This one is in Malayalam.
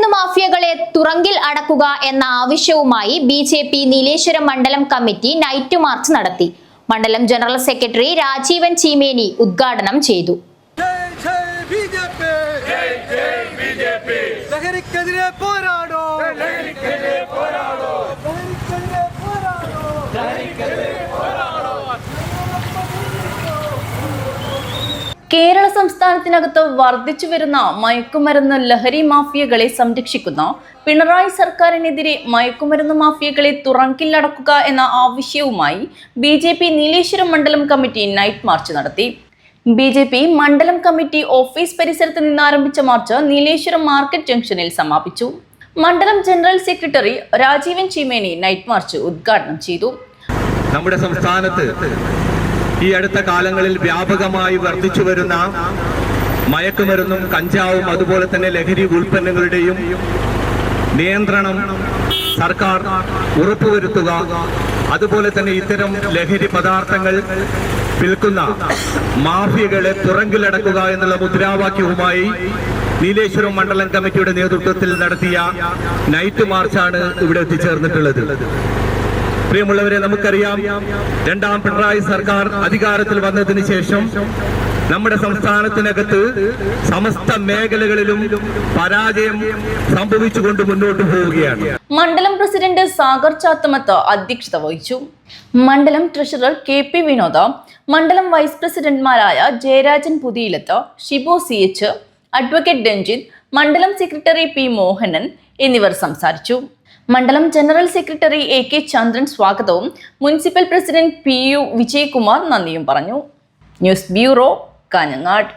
മയക്കുമരുന്ന് മാഫിയകളെ തുറങ്കിൽ അടക്കുക എന്ന ആവശ്യവുമായി ബി ജെ പി നീലേശ്വരം മണ്ഡലം കമ്മിറ്റി നൈറ്റ് മാർച്ച് നടത്തി. മണ്ഡലം ജനറൽ സെക്രട്ടറി രാജീവൻ ചീമേനി ഉദ്ഘാടനം ചെയ്തു. ജയ് ജയ് ബിജെപി ജയ് ജയ് ബിജെപി ലഹരിക്കെതിരെ പോരാടോ ലഹരിക്കെതിരെ പോരാടോ ലഹരിക്കെതിരെ പോരാടോ ലഹരിക്കെതിരെ കേരള സംസ്ഥാനത്തിനകത്ത് വർദ്ധിച്ചു വരുന്ന മയക്കുമരുന്ന് ലഹരി മാഫിയകളെ സംരക്ഷിക്കുന്ന പിണറായി സർക്കാരിനെതിരെ മയക്കുമരുന്ന് മാഫിയകളെ തുറങ്കിലടക്കുക എന്ന ആവശ്യവുമായി ബി ജെ പി നീലേശ്വരം മണ്ഡലം കമ്മിറ്റി നൈറ്റ് മാർച്ച് നടത്തി. ബി ജെ പി മണ്ഡലം കമ്മിറ്റി ഓഫീസ് പരിസരത്ത് നിന്ന് ആരംഭിച്ച മാർച്ച് നീലേശ്വരം മാർക്കറ്റ് ജംഗ്ഷനിൽ സമാപിച്ചു. മണ്ഡലം general secretary Rajeevan Cheemeni night march ഉദ്ഘാടനം ചെയ്തു. നമ്മുടെ സംസ്ഥാനത്ത് ഈ അടുത്ത കാലങ്ങളിൽ വ്യാപകമായി വർദ്ധിച്ചു വരുന്ന മയക്കുമരുന്നും കഞ്ചാവും അതുപോലെ തന്നെ ലഹരി ഉൽപ്പന്നങ്ങളുടെയും നിയന്ത്രണം സർക്കാർ ഉറപ്പുവരുത്തുക അതുപോലെ തന്നെ ഇത്തരം ലഹരി പദാർത്ഥങ്ങൾ വിൽക്കുന്ന മാഫിയകളെ തുറങ്കിലടക്കുക എന്നുള്ള മുദ്രാവാക്യവുമായി നീലേശ്വരം മണ്ഡലം കമ്മിറ്റിയുടെ നേതൃത്വത്തിൽ നടത്തിയ നൈറ്റ് മാർച്ചാണ് ഇവിടെ എത്തിച്ചേർന്നിട്ടുള്ളത്. പ്രിയമുള്ളവരെ നമുക്കറിയാം രണ്ടാം പിണറായി സർക്കാർ അധികാരത്തിൽ വന്നതിന് ശേഷം നമ്മുടെ സംസ്ഥാനത്തിനകത്ത് സമസ്ത മേഖലകളിലും പരാജയം സംഭവിച്ചുകൊണ്ട് മുന്നോട്ട് പോവുകയാണ്. മണ്ഡലം പ്രസിഡന്റ് സാഗർ ചാത്തമത്ത് അധ്യക്ഷത വഹിച്ചു. മണ്ഡലം ട്രഷറർ കെ പി വിനോദ മണ്ഡലം vice പ്രസിഡന്റ്മാരായ Jayarajan Puthiyilath Shibu C H advocate Ranjith മണ്ഡലം സെക്രട്ടറി പി മോഹനൻ എന്നിവർ സംസാരിച്ചു. മണ്ഡലം general secretary A K Chandran സ്വാഗതവും. Municipal president P U Vijayakumar നന്ദിയും പറഞ്ഞു. News bureau Kanhangad.